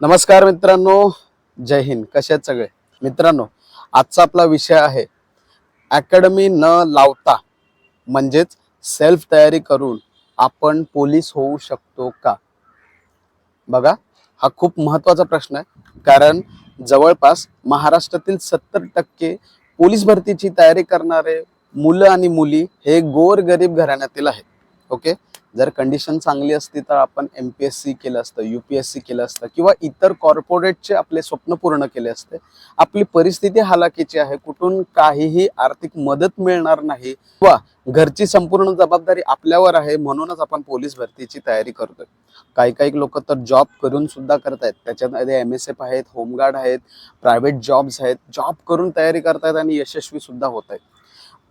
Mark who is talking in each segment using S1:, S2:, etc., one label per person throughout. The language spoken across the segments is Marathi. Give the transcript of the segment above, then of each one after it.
S1: नमस्कार मित्रांनो जय हिंद. कसे सगळे? मित्रांनो आजचा आपला विषय आहे अकॅडमी न लावता म्हणजेच सेल्फ तयारी करून आपण पोलीस होऊ शकतो का? बघा हा खूप महत्त्वाचा प्रश्न आहे. कारण जवळपास महाराष्ट्रातील सत्तर टक्के पोलीस भरतीची तयारी करणारे मुलं आणि मुली हे गोर गरीब घराण्यातील आहेत. ओके जर कंडिशन चांगली असती तर आपण एम पी एस सी केलं असतं यू पी एस सी केलं असतं किंवा इतर कॉर्पोरेटचे आपले स्वप्न पूर्ण केले असते. आपली परिस्थिती हालाकीची आहे कुठून काहीही आर्थिक मदत मिळणार नाही किंवा घरची संपूर्ण जबाबदारी आपल्यावर आहे म्हणूनच आपण पोलीस भरतीची तयारी करतोय. काही काही लोक तर जॉब करून सुद्धा करतायत. त्याच्यामध्ये एम एस एफ आहेत होमगार्ड आहेत प्रायव्हेट जॉब्स आहेत जॉब करून तयारी करतायत आणि यशस्वी सुद्धा होत आहेत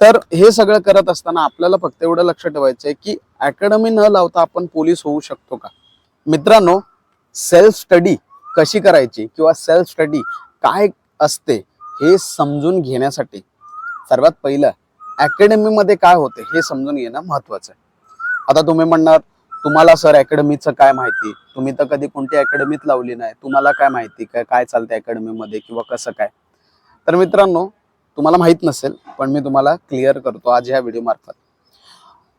S1: तर हे सगळं करत असताना आपल्याला फक्त एवढं लक्ष ठेवायचं आहे की अकॅडमी न लावता आपण पोलीस होऊ शकतो का? मित्रांनो सेल्फ स्टडी कशी करायची किंवा सेल्फ स्टडी काय असते हे समजून घेण्यासाठी सर्वात पहिलं अकॅडमीमध्ये काय होते हे समजून घेणं महत्वाचं आहे. आता तुम्ही म्हणणार तुम्हाला सर अकॅडमीचं काय माहिती? तुम्ही तर कधी कोणती अकॅडमीत लावली नाही. तुम्हाला काय माहिती काय काय चालते अकॅडमीमध्ये किंवा कसं काय? तर मित्रांनो तुम्हाला माहीत नसेल पण मी तुम्हाला क्लिअर करतो आज ह्या व्हिडिओ मार्फत.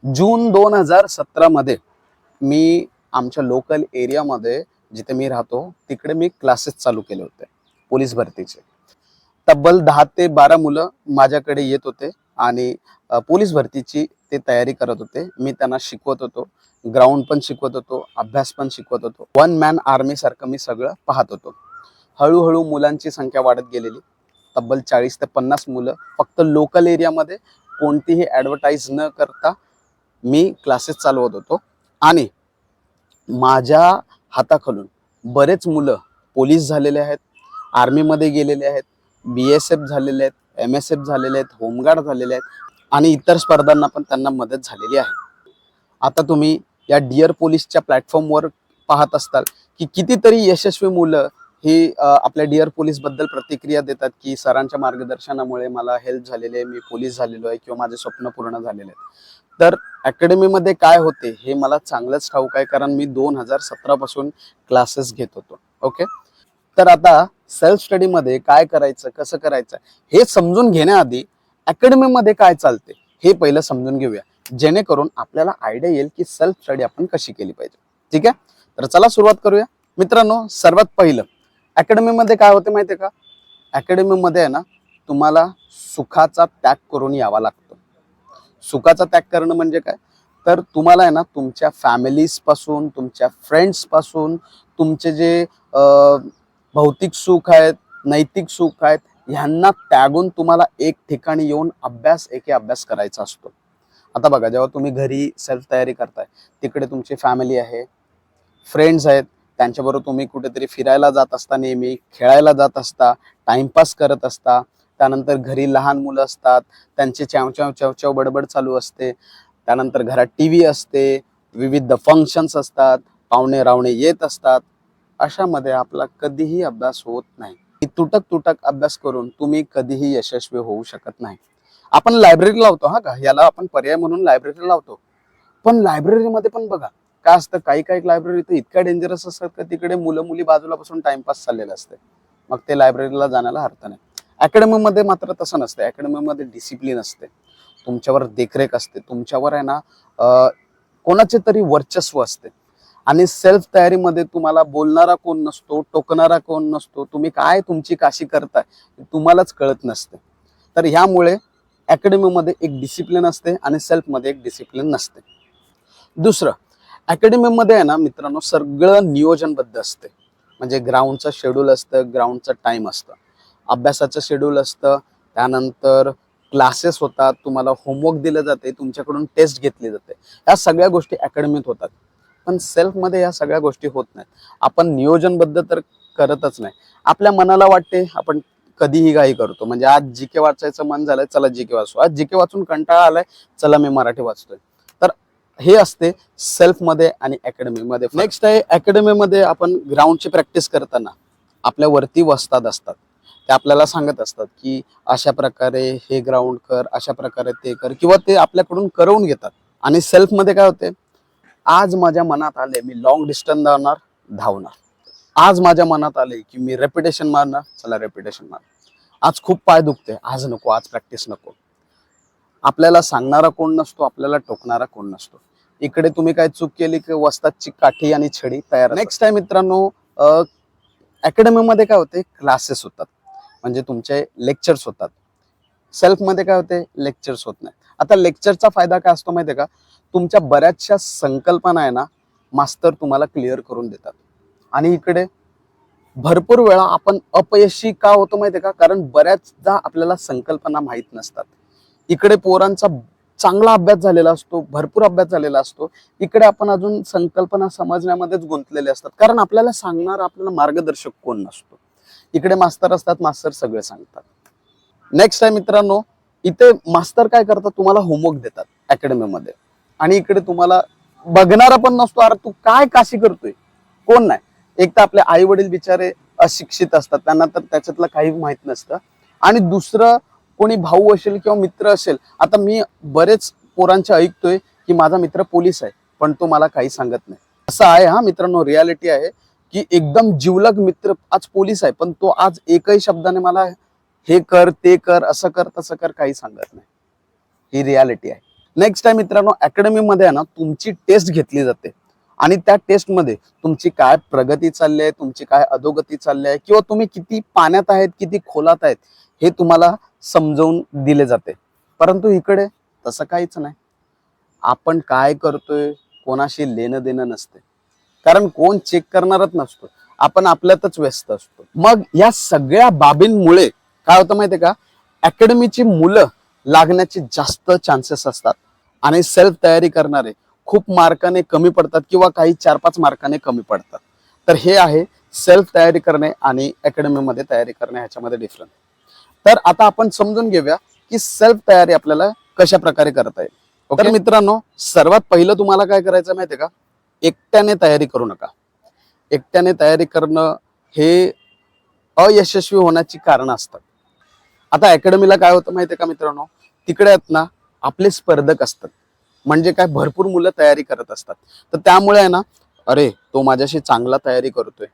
S1: जून दोन हजार सतरामध्ये मी आमच्या लोकल एरियामध्ये जिथे मी राहतो तिकडे मी क्लासेस चालू केले होते पोलीस भरतीचे. तब्बल दहा ते बारा मुलं माझ्याकडे येत होते आणि पोलीस भरतीची ते तयारी करत होते. मी त्यांना शिकवत होतो ग्राउंड पण शिकवत होतो अभ्यास पण शिकवत होतो. वन मॅन आर्मी सारखं मी सगळं पाहत होतो. हळूहळू मुलांची संख्या वाढत गेलेली. तब्बल चाळीस ते पन्नास मुलं फक्त लोकल एरियामध्ये कोणतीही ॲडव्हर्टाईज न करता मी क्लासेस चालवत होतो. आणि माझ्या हाताखालून बरेच मुलं पोलीस झालेले आहेत आर्मीमध्ये गेलेले आहेत बी एस एफ झालेले आहेत एम एस एफ झालेले आहेत होमगार्ड झालेले आहेत आणि इतर स्पर्धांना पण त्यांना मदत झालेली आहे. आता तुम्ही या डिअर पोलीसच्या प्लॅटफॉर्मवर पाहत असताल की कितीतरी यशस्वी मुलं ही आपल्या डिअर पोलीसबद्दल प्रतिक्रिया देतात की सरांच्या मार्गदर्शनामुळे मला हेल्प झालेली आहे मी पोलीस झालेलो आहे किंवा माझे स्वप्न पूर्ण झालेले आहेत. तर अकॅडमीमध्ये काय होते हे मला चांगलंच ठाऊक आहे कारण मी दोन हजार सतरा पासून क्लासेस घेत होतो. ओके तर आता सेल्फ स्टडीमध्ये काय करायचं कसं करायचं हे समजून घेण्याआधी अकॅडमीमध्ये काय चालते हे पहिलं समजून घेऊया. जेणेकरून आपल्याला आयडिया येईल की सेल्फ स्टडी आपण कशी केली पाहिजे. ठीक? आहे तर चला सुरुवात करूया. मित्रांनो सर्वात पहिलं अकॅडमीमध्ये काय होते माहितीये का? अकॅडमीमध्ये आहे ना तुम्हाला सुखाचा त्याग करून यावा लागतो. सुखाचा त्याग करणं म्हणजे काय? तर तुम्हाला आहे ना तुमच्या फॅमिलीजपासून तुमच्या फ्रेंड्सपासून तुमचे जे भौतिक सुख आहेत नैतिक सुख आहेत ह्यांना त्यागून तुम्हाला एक ठिकाणी येऊन अभ्यास एके अभ्यास करायचा असतो. आता बघा जेव्हा तुम्ही घरी सेल्फ तयारी करताय तिकडे तुमची फॅमिली आहे फ्रेंड्स आहेत त्यांच्याबरोबर तुम्ही कुठेतरी फिरायला जात असता नेहमी खेळायला जात असता टाइमपास करत असता त्यानंतर घरी लहान मुलं असतात त्यांचे च्याव च्याव च्याव च्याव बडबड चालू असते त्यानंतर घरात टी व्ही असते विविध फंक्शन्स असतात पाहुणे रावणे येत असतात अशामध्ये आपला कधीही अभ्यास होत नाही. तुटक तुटक अभ्यास करून तुम्ही कधीही यशस्वी होऊ शकत नाही. आपण लायब्ररी लावतो हा का? याला आपण पर्याय म्हणून लायब्ररी लावतो. पण लायब्ररीमध्ये पण बघा काय असतं? काही काही लायब्ररी तर इतक्या डेंजरस असतात का तिकडे मुलं मुली बाजूला बसून टाइमपास चाललेलं असते. मग ते लायब्ररीला जाण्याला अर्थ नाही. अकॅडमीमध्ये मात्र तसं नसतं. अकॅडमीमध्ये डिसिप्लिन असते. तुमच्यावर देखरेख असते. तुमच्यावर आहे ना कोणाचे तरी वर्चस्व असते. आणि सेल्फ तयारीमध्ये तुम्हाला बोलणारा कोण नसतो टोकणारा कोण नसतो तुम्ही काय तुमची काशी करताय तुम्हालाच कळत नसते. तर ह्यामुळे अकॅडमीमध्ये एक डिसिप्लिन असते आणि सेल्फमध्ये एक डिसिप्लिन नसते. दुसरं अकॅडमीमध्ये आहे ना मित्रांनो सगळं नियोजनबद्ध असते. म्हणजे ग्राउंडचं शेड्यूल असतं ग्राउंडचं टाइम असतं. अभ्यासाचं शेड्यूल असतं त्यानंतर क्लासेस होतात तुम्हाला होमवर्क दिलं जाते तुमच्याकडून टेस्ट घेतली जाते. ह्या सगळ्या गोष्टी अकॅडमीत होतात. पण सेल्फमध्ये ह्या सगळ्या गोष्टी होत नाहीत. आपण नियोजनबद्ध तर करतच नाही. आपल्या मनाला वाटते आपण कधीही काही करतो. म्हणजे आज जी के वाचायचं मन झालंय चला जी के वाचू. आज जी के वाचून कंटाळा आलाय चला मी मराठी वाचतोय. हे असते सेल्फमध्ये आणि अकॅडमीमध्ये नेक्स्ट आहे अकॅडमीमध्ये आपण ग्राउंडची प्रॅक्टिस करताना आपल्या वरती वस्ताद असतात. ते आपल्याला सांगत असतात की अशा प्रकारे हे ग्राउंड कर अशा प्रकारे ते कर किंवा ते आपल्याकडून करवून घेतात. आणि सेल्फमध्ये काय होते? आज माझ्या मनात आले मी लॉंग डिस्टन्स धावणार धावणार. आज माझ्या मनात आले की मी रेपिटेशन मारणार चला रेपिटेशन मारणार आज खूप पाय दुखते आज नको आज प्रॅक्टिस नको. आपल्याला सांगणारा कोण नसतो आपल्याला टोकणारा कोण नसतो. इकडे तुम्ही काय चूक केली की वस्ताची काठी आणि छडी तयार नेक्स्ट टाइम मित्रांनो अकॅडमीमध्ये काय होते? क्लासेस होतात. म्हणजे तुमचे लेक्चर्स होतात. सेल्फमध्ये काय होते? लेक्चर्स होत नाही. आता लेक्चरचा फायदा काय असतो माहितीये का? तुमच्या बऱ्याचशा संकल्पना आहे ना मास्तर तुम्हाला क्लिअर करून देतात. आणि इकडे भरपूर वेळा आपण अपयशी का होतो माहितीये का? कारण बऱ्याचदा आपल्याला संकल्पना माहीत नसतात. इकडे पोरांचा चांगला अभ्यास झालेला असतो भरपूर अभ्यास झालेला असतो. इकडे आपण अजून संकल्पना समजण्यामध्येच गुंतलेले असतात. कारण आपल्याला सांगणार आपल्याला मार्गदर्शक कोण नसतो. इकडे मास्तर असतात मास्तर सगळे सांगतात. नेक्स्ट आहे मित्रांनो इथे मास्तर काय करतात? तुम्हाला होमवर्क देतात अकॅडमीमध्ये आणि इकडे तुम्हाला बघणारा पण नसतो अरे तू काय काशी करतोय? कोण नाही. एक तर आपले आई वडील बिचारे अशिक्षित असतात. त्यांना तर त्याच्यातलं काही माहीत नसतं. आणि दुसरं कोणी भाऊ असेल किंवा मित्र असेल आता मी बरेच पोरांचे ऐकतोय की माझा मित्र पोलीस आहे पण तो मला काही सांगत नाही. असं आहे हा मित्रांनो रियालिटी आहे की एकदम जिवलग मित्र आज पोलीस आहे पण तो आज एकही शब्दाने मला हे कर ते कर असं कर तसं कर काही सांगत नाही. ही रियालिटी आहे. नेक्स्ट टाइम मित्रांनो अकॅडमीमध्ये आहे ना तुमची टेस्ट घेतली जाते. आणि त्या टेस्टमध्ये तुमची काय प्रगती चालली आहे तुमची काय अधोगती चालली आहे किंवा तुम्ही किती पाण्यात आहेत किती खोलात आहेत हे तुम्हाला समजवून दिले जाते. परंतु इकडे तसं काहीच नाही. आपण काय करतोय कोणाशी लेणं देणं नसते. कारण कोण चेक करणारच नसतो. आपण आपल्यातच व्यस्त असतो. मग या सगळ्या बाबींमुळे काय होतं माहितीये का? अकॅडमीची मुलं लागण्याचे जास्त चान्सेस असतात. आणि सेल्फ तयारी करणारे खूप मार्काने कमी पडतात किंवा काही चार पाच मार्काने कमी पडतात. तर हे आहे सेल्फ तयारी करणे आणि अकॅडमीमध्ये तयारी करणे ह्याच्यामध्ये डिफरन्स तर आता आपण समजून घेऊया की सेल्फ तयारी आपल्याला कशा प्रकारे करता येईल. ओके मित्रांनो सर्वात पहिलं तुम्हाला काय करायचं माहितीये का? एकट्याने तयारी करू नका. एकट्याने तयारी करणं हे अयशस्वी होण्याची कारण असतात. आता अकॅडमीला काय होतं माहितीये का मित्रांनो? तिकडे आहेत ना आपले स्पर्धक असतात. म्हणजे काय? भरपूर मुलं तयारी करत असतात. तर त्यामुळे आहे ना अरे तो माझ्याशी चांगला तयारी करतोय.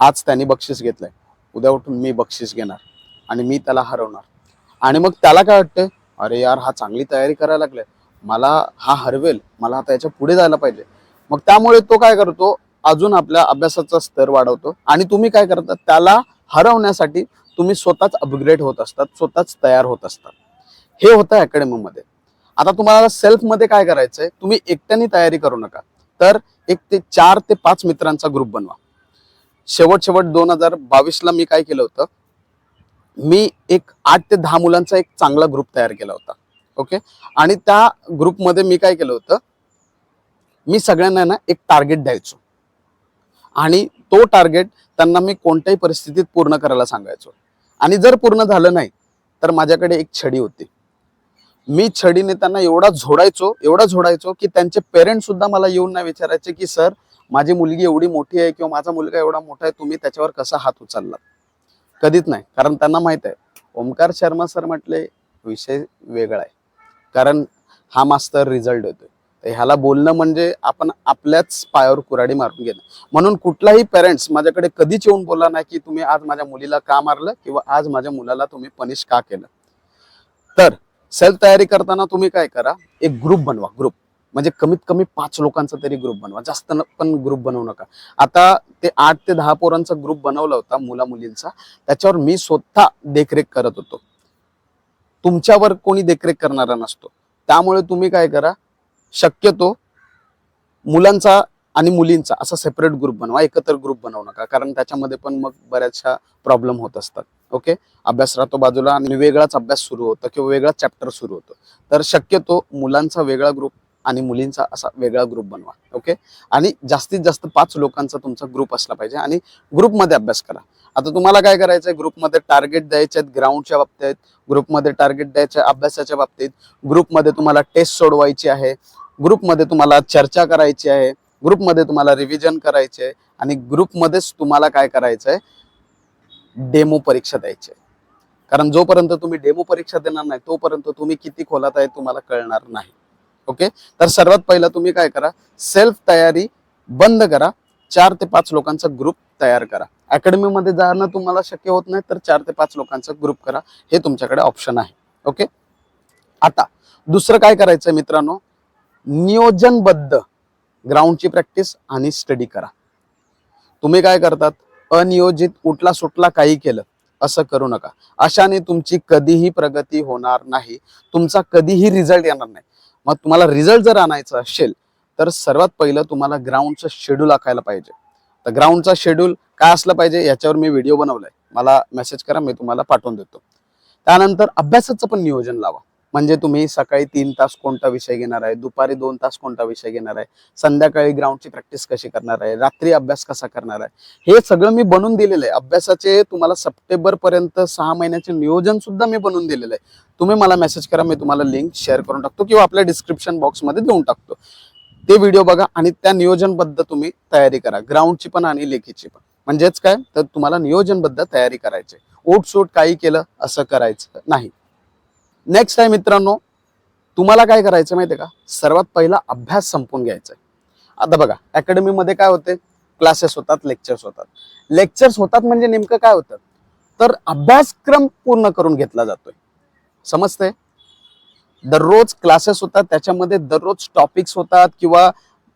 S1: आज त्यांनी बक्षीस घेतलंय. उद्या उठून मी बक्षीस घेणार. आणि मी त्याला हरवणार. आणि मग त्याला काय वाटतंय? अरे यार हा चांगली तयारी करायला लागलाय. मला हा हरवेल. मला आता याच्यापुढे जायला पाहिजे. मग त्यामुळे तो काय करतो? अजून आपल्या अभ्यासाचा स्तर वाढवतो. आणि तुम्ही काय करता? त्याला हरवण्यासाठी तुम्ही स्वतःच अपग्रेड होत असतात. स्वतःच तयार होत असतात. हे होतं अकॅडमीमध्ये आता तुम्हाला सेल्फमध्ये काय करायचंय? तुम्ही एकट्याने तयारी करू नका. तर एक ते चार ते पाच मित्रांचा ग्रुप बनवा. शेवट शेवट दोन हजार बावीसला मी काय केलं होतं? मी एक आठ ते दहा मुलांचा एक चांगला ग्रुप तयार केला होता. ओके आणि त्या ग्रुपमध्ये मी काय केलं होतं? मी सगळ्यांना ना एक टार्गेट द्यायचो. आणि तो टार्गेट त्यांना मी कोणत्याही परिस्थितीत पूर्ण करायला सांगायचो. आणि जर पूर्ण झालं नाही तर माझ्याकडे एक छडी होती. मी छडीने त्यांना एवढा झोडायचो एवढा झोडायचो की त्यांचे पेरेंट्स सुद्धा मला येऊन नाही विचारायचे की सर माझी मुलगी एवढी मोठी आहे किंवा माझा मुलगा एवढा मोठा आहे तुम्ही त्याच्यावर कसा हात उचलला कधीच नाही. कारण त्यांना माहीत आहे ओमकार शर्मा सर म्हटले विषय वेगळा आहे. कारण हा मास्तर रिझल्ट होतोय तर ह्याला बोलणं म्हणजे आपण आपल्याच पायावर कुराडी मारून घेणं. म्हणून कुठलाही पेरेंट्स माझ्याकडे कधीच येऊन बोलला नाही की तुम्ही आज माझ्या मुलीला का मारलं किंवा आज माझ्या मुलाला तुम्ही पनिश का केलं. तर सेल्फ तयारी करताना तुम्ही काय करा एक ग्रुप बनवा ग्रुप म्हणजे कमीत कमी पाच लोकांचा तरी ग्रुप बनवा. जास्त पण ग्रुप बनवू नका. आता ते आठ ते दहा पोरांचा ग्रुप बनवला होता मुला मुलींचा त्याच्यावर मी स्वतः देखरेख करत होतो. तुमच्यावर कोणी देखरेख करणारा नसतो. त्यामुळे तुम्ही काय करा शक्यतो मुलांचा आणि मुलींचा असा सेपरेट ग्रुप बनवा एकत्र ग्रुप बनवू नका. कारण त्याच्यामध्ये पण मग बऱ्याचशा प्रॉब्लेम होत असतात. ओके अभ्यास राहतो बाजूला आणि वेगळाच अभ्यास सुरू होतो किंवा वेगळा चॅप्टर सुरू होतो. तर शक्यतो मुलांचा वेगळा ग्रुप आणि मुलींचा असा वेगळा ग्रुप बनवा ओके आणि जास्तीत जास्त पाच लोकांचा तुमचा ग्रुप असला पाहिजे आणि ग्रुपमध्ये अभ्यास करा. आता तुम्हाला काय करायचंय? ग्रुपमध्ये टार्गेट द्यायचे आहेत ग्राउंडच्या बाबतीत ग्रुपमध्ये टार्गेट द्यायचे अभ्यासाच्या बाबतीत ग्रुपमध्ये तुम्हाला टेस्ट सोडवायची आहे ग्रुपमध्ये तुम्हाला चर्चा करायची आहे ग्रुपमध्ये तुम्हाला रिव्हिजन करायचे आहे आणि ग्रुपमध्येच तुम्हाला काय करायचंय? डेमो परीक्षा द्यायची आहे. कारण जोपर्यंत तुम्ही डेमो परीक्षा देणार नाही तोपर्यंत तुम्ही किती खोलात आहे तुम्हाला कळणार नाही. ओके? तर सर्वात पहिला तुम्ही काय करा? सेल्फ तयारी बंद करा. चार ते पाच लोकांचा ग्रुप तयार करा. अकॅडमीमध्ये जाणं तुम्हाला शक्य होत नाही तर चार ते पाच लोकांचा ग्रुप करा. हे तुमच्याकडे ऑप्शन आहे. ओके? आता दुसरं काय करायचं मित्रांनो? नियोजनबद्ध ग्राउंडची प्रॅक्टिस आणि स्टडी करा. तुम्ही काय करतात? अनियोजित उठला सुटला काही केलं असं करू नका. अशाने तुमची कधीही प्रगती होणार नाही. तुमचा कधीही रिझल्ट येणार नाही. मग तुम्हाला रिझल्ट जर आणायचा असेल तर सर्वात पहिलं तुम्हाला ग्राउंडचं शेड्यूल आखायला पाहिजे. तर ग्राउंडचा शेड्यूल काय असलं पाहिजे याच्यावर मी व्हिडिओ बनवलाय. मला मेसेज करा मी तुम्हाला पाठवून देतो. त्यानंतर अभ्यासाचं पण नियोजन लावा. म्हणजे तुम्ही सकाळी तीन तास कोणता विषय घेणार आहे? दुपारी दोन तास कोणता विषय घेणार आहे? संध्याकाळी ग्राउंडची प्रॅक्टिस कशी करणार आहे? रात्री अभ्यास कसा करणार आहे? हे सगळं मी बनवून दिलेलं आहे. अभ्यासाचे तुम्हाला सप्टेंबर पर्यंत सहा महिन्याचे नियोजन सुद्धा मी बनवून दिलेलं आहे. तुम्ही मला मेसेज करा मी तुम्हाला लिंक शेअर करून टाकतो किंवा आपल्या डिस्क्रिप्शन बॉक्समध्ये देऊन टाकतो. ते व्हिडिओ बघा आणि त्या नियोजनबद्ध तुम्ही तयारी करा. ग्राउंडची पण आणि लेखीची पण. म्हणजेच काय? तर तुम्हाला नियोजनबद्ध तयारी करायची ओटसूट काही केलं असं करायचं नाही. नेक्स्ट आहे मित्रांनो तुम्हाला काय करायचं माहितीये का? सर्वात पहिला अभ्यास संपून घ्यायचा आहे आता बघा अकॅडमीमध्ये काय होते? क्लासेस होतात लेक्चर्स होतात. लेक्चर्स होतात म्हणजे नेमकं काय होतं? तर अभ्यासक्रम पूर्ण करून घेतला जातोय. समजते दररोज क्लासेस होतात त्याच्यामध्ये दररोज टॉपिक्स होतात किंवा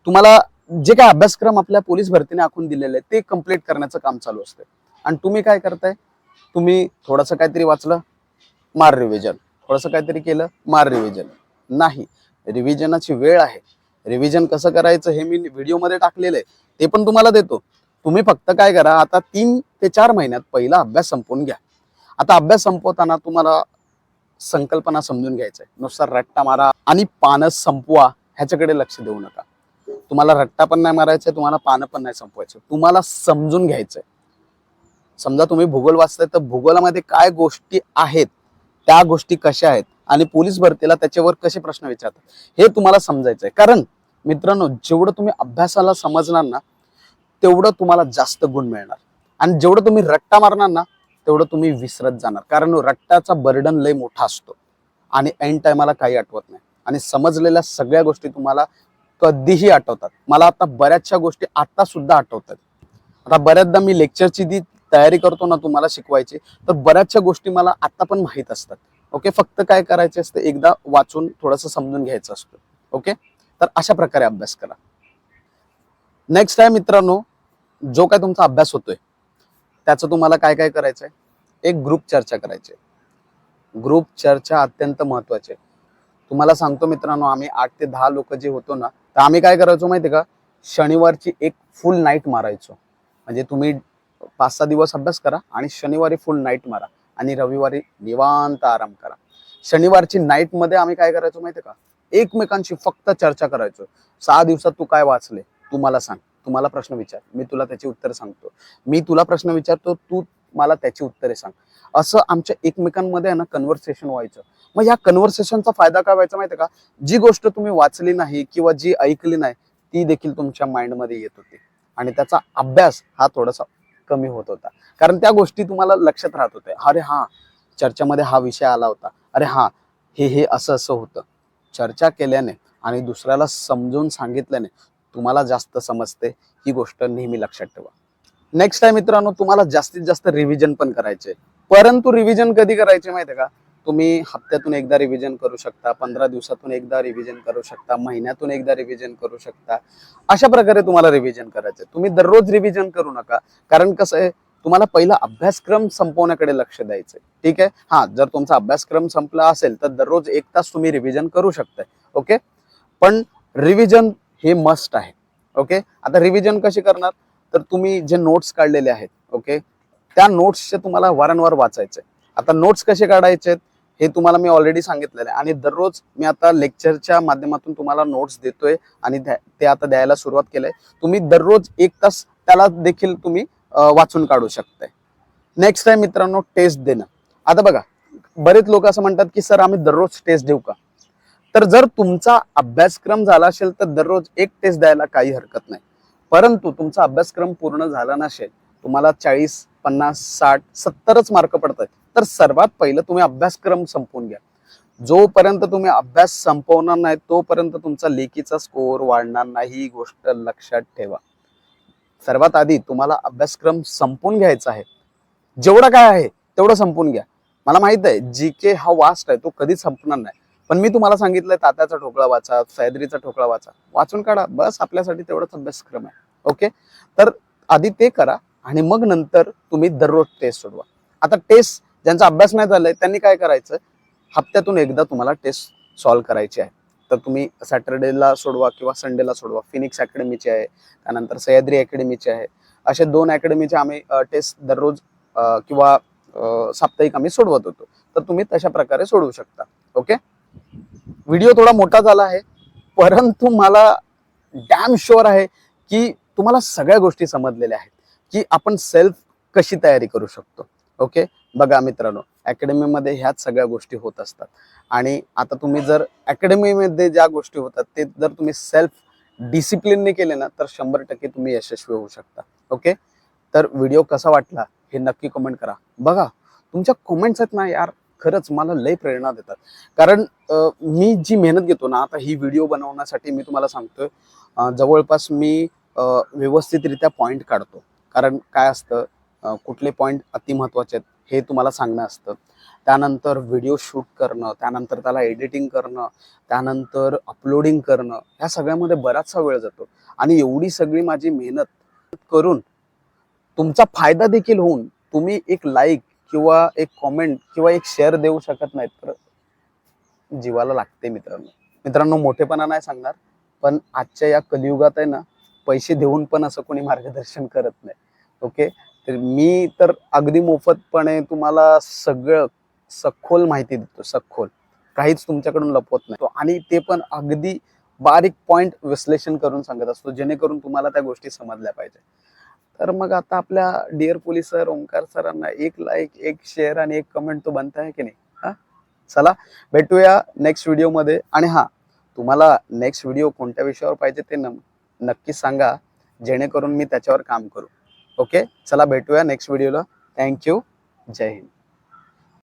S1: तुम्हाला जे काय अभ्यासक्रम आपल्या पोलीस भरतीने आखून दिलेले आहे ते कंप्लीट करण्याचं काम चालू असते आणि तुम्ही काय करताय? तुम्ही थोडंसं काहीतरी वाचलं? मार रिव्हिजन थोडंसं काहीतरी केलं मार रिव्हिजन नाही रिव्हिजनाची वेळ आहे. रिव्हिजन कसं करायचं हे मी व्हिडिओमध्ये टाकलेलं आहे. ते पण तुम्हाला देतो. तुम्ही फक्त काय करा आता तीन ते चार महिन्यात पहिला अभ्यास संपवून घ्या. आता अभ्यास संपवताना तुम्हाला संकल्पना समजून घ्यायचंय. नुसता रट्टा मारा आणि पानं संपवा ह्याच्याकडे लक्ष देऊ नका. तुम्हाला रट्टा पण नाही मारायचंय तुम्हाला पानं पण नाही संपवायचं. तुम्हाला समजून घ्यायचंय. समजा तुम्ही भूगोल वाचताय तर भूगोलामध्ये काय गोष्टी आहेत त्या गोष्टी कशा आहेत आणि पोलीस भरतीला त्याच्यावर कसे प्रश्न विचारतात हे तुम्हाला समजायचं आहे कारण मित्रांनो जेवढं तुम्ही अभ्यासाला समजणार ना तेवढं तुम्हाला जास्त गुण मिळणार. आणि जेवढं तुम्ही रट्टा मारणार ना तेवढं तुम्ही विसरत जाणार. कारण रट्टाचा बर्डन लय मोठा असतो. आणि ऐन टायमाला काही आठवत नाही. आणि समजलेल्या सगळ्या गोष्टी तुम्हाला कधीही आठवतात. मला आता बऱ्याचशा गोष्टी आता सुद्धा आठवतात. आता बऱ्याचदा मी लेक्चरची जी तयारी करतो ना तुम्हाला शिकवायची तर बऱ्याचशा गोष्टी मला आता पण माहीत असतात. ओके फक्त काय करायचे असतं एकदा वाचून थोडंसं समजून घ्यायचं असतं. ओके तर अशा प्रकारे अभ्यास करा. नेक्स्ट आहे मित्रांनो जो काय तुमचा अभ्यास होतोय त्याचं तुम्हाला काय काय करायचंय? एक ग्रुप चर्चा करायची. ग्रुप चर्चा अत्यंत महत्वाची आहे. तुम्हाला सांगतो मित्रांनो आम्ही आठ ते दहा लोक जे होतो ना तर आम्ही काय करायचो माहिती का? शनिवारची एक फुल नाईट मारायचो. म्हणजे तुम्ही पाच सहा दिवस अभ्यास करा आणि शनिवारी फुल नाईट मारा आणि रविवारी निवांत आराम करा. शनिवारची नाईटमध्ये आम्ही काय करायचो माहिती का? एकमेकांशी फक्त चर्चा करायचो. सहा दिवसात तू काय वाचले? तू मला सांग. तुम्हाला प्रश्न विचार. मी तुला त्याची उत्तरं सांगतो. मी तुला प्रश्न विचारतो तू मला त्याची उत्तरे सांग. असं आमच्या एकमेकांमध्ये आहे ना कन्व्हर्सेशन व्हायचं. मग या कन्व्हर्सेशनचा फायदा काय व्हायचा माहिती का? जी गोष्ट तुम्ही वाचली नाही किंवा जी ऐकली नाही ती देखील तुमच्या माइंडमध्ये येत होती. आणि त्याचा अभ्यास हा थोडासा कमी होत होता. कारण त्या गोष्टी तुम्हाला लक्षात राहत होत्या. अरे हा चर्चामध्ये हा विषय आला होता. अरे हा हे हे असं असं होतं. चर्चा केल्याने आणि दुसऱ्याला समजून सांगितल्याने तुम्हाला जास्त समजते. ही गोष्ट नेहमी लक्षात ठेवा. नेक्स्ट टाइम मित्रांनो तुम्हाला जास्तीत जास्त रिव्हिजन पण करायचे. परंतु रिव्हिजन कधी करायचे माहितीये का? तुम्ही हप्त्यातून एकदा रिव्हिजन करू शकता पंधरा दिवसातून एकदा रिव्हिजन करू शकता महिन्यातून एकदा रिव्हिजन करू शकता. अशा प्रकारे तुम्हाला रिव्हिजन करायचं तुम्ही दररोज रिव्हिजन करू नका. कारण कसं आहे तुम्हाला पहिला अभ्यासक्रम संपवण्याकडे लक्ष द्यायचं ठीक आहे? हा जर तुमचा अभ्यासक्रम संपला असेल तर दररोज एक तास तुम्ही रिव्हिजन करू शकताय. ओके? पण रिव्हिजन हे मस्ट आहे. ओके? आता रिव्हिजन कशी करणार? तर तुम्ही जे नोट्स काढलेले आहेत ओके? त्या नोट्सचे तुम्हाला वारंवार वाचायचे आता नोट्स कसे काढायचे हे तुम्हाला मी ऑलरेडी सांगितलेलं आहे. आणि दररोज मी आता लेक्चरच्या माध्यमातून तुम्हाला नोट्स देतोय आणि ते आता द्यायला सुरुवात केलंय. तुम्ही दररोज एक तास त्याला देखील तुम्ही वाचून काढू शकताय. नेक्स्ट आहे मित्रांनो टेस्ट देणं. आता बघा बरेच लोक असं म्हणतात की सर आम्ही दररोज टेस्ट देऊ का? तर जर तुमचा अभ्यासक्रम झाला असेल तर दररोज एक टेस्ट द्यायला काही हरकत नाही. परंतु तुमचा अभ्यासक्रम पूर्ण झाला नसेल तुम्हाला चाळीस पन्नास साठ सत्तरच मार्क पडतात तर सर्वात पहिलं तुम्ही अभ्यासक्रम संपवून घ्या. जोपर्यंत तुम्ही अभ्यास संपवणार नाही तोपर्यंत तुमचा लेखीचा स्कोअर वाढणार नाही ही गोष्ट लक्षात ठेवा. सर्वात आधी तुम्हाला अभ्यासक्रम संपून घ्यायचा आहे. जेवढं काय आहे तेवढं संपून घ्या. मला माहीत आहे जी के हा वास्ट आहे तो कधीच संपणार नाही. पण मी तुम्हाला सांगितलंय तात्याचा ठोकळा वाचा सह्याद्रीचा ठोकळा वाचा. वाचून काढा बस आपल्यासाठी तेवढाच अभ्यासक्रम आहे. ओके? तर आधी ते करा आणि मग नंतर तुम्ही दररोज टेस्ट सोडवा. आता टेस्ट ज्यांचा अभ्यास नाही झालाय त्यांनी काय करायचं? हप्त्यातून एकदा तुम्हाला टेस्ट सॉल्व्ह करायची आहे. तर तुम्ही सॅटर्डेला सोडवा किंवा संडेला सोडवा. फिनिक्स अकॅडमीची आहे त्यानंतर सह्याद्री अकॅडमीची आहे. असे दोन अकॅडमीचे आम्ही टेस्ट दररोज किंवा साप्ताहिक आम्ही सोडवत होतो. तर तुम्ही तशा प्रकारे सोडवू शकता. ओके व्हिडिओ थोडा मोठा झाला आहे परंतु मला डॅम शुअर आहे की तुम्हाला सगळ्या गोष्टी समजलेल्या आहेत. की आपण सेल्फ कशी तयारी करू शकतो? ओके? बघा मित्रांनो अकॅडमीमध्ये ह्याच सगळ्या गोष्टी होत असतात. आणि आता तुम्ही जर अकॅडमीमध्ये ज्या गोष्टी होतात ते जर तुम्ही सेल्फ डिसिप्लिनने केले ना तर शंभर टक्के तुम्ही यशस्वी होऊ शकता. ओके? तर व्हिडिओ कसा वाटला हे नक्की कमेंट करा. बघा तुमच्या कमेंट्स आहेत ना यार खरंच मला लय प्रेरणा देतात. कारण मी जी मेहनत घेतो ना आता ही व्हिडिओ बनवण्यासाठी मी तुम्हाला सांगतोय जवळपास मी व्यवस्थितरित्या पॉईंट काढतो. कारण काय असतं कुठले पॉईंट अतिमहत्वाचे आहेत हे तुम्हाला सांगणं असतं. त्यानंतर व्हिडिओ शूट करणं त्यानंतर त्याला एडिटिंग करणं त्यानंतर अपलोडिंग करणं ह्या सगळ्यामध्ये बराचसा वेळ जातो. आणि एवढी सगळी माझी मेहनत करून तुमचा फायदा देखील होऊन तुम्ही एक लाईक किंवा एक कॉमेंट किंवा एक शेअर देऊ शकत नाहीत. तर जीवाला लागते मित्रांनो. मित्रांनो मोठेपणा नाही सांगणार पण आजच्या या कलियुगात आहे ना पैसे देऊन पण असं कोणी मार्गदर्शन करत नाही. ओके तर मी तर अगदी मोफतपणे तुम्हाला सगळं सखोल माहिती देतो सखोल. काहीच तुमच्याकडून लपवत नाही. आणि ते पण अगदी बारीक पॉइंट विश्लेषण करून सांगत असतो जेणेकरून तुम्हाला त्या गोष्टी समजल्या पाहिजे. तर मग आता आपल्या डिअर पोलीस सर ओंकार सरांना एक लाईक एक शेअर आणि एक कमेंट तो बनता आहे की नाही? हा? चला भेटूया नेक्स्ट व्हिडिओमध्ये आणि हा तुम्हाला नेक्स्ट व्हिडिओ कोणत्या विषयावर पाहिजे ते नक्की सांगा जेणेकरून मी त्याच्यावर काम करू. ओके? चला भेटूया नेक्स्ट व्हिडिओला थँक्यू जय हिंद.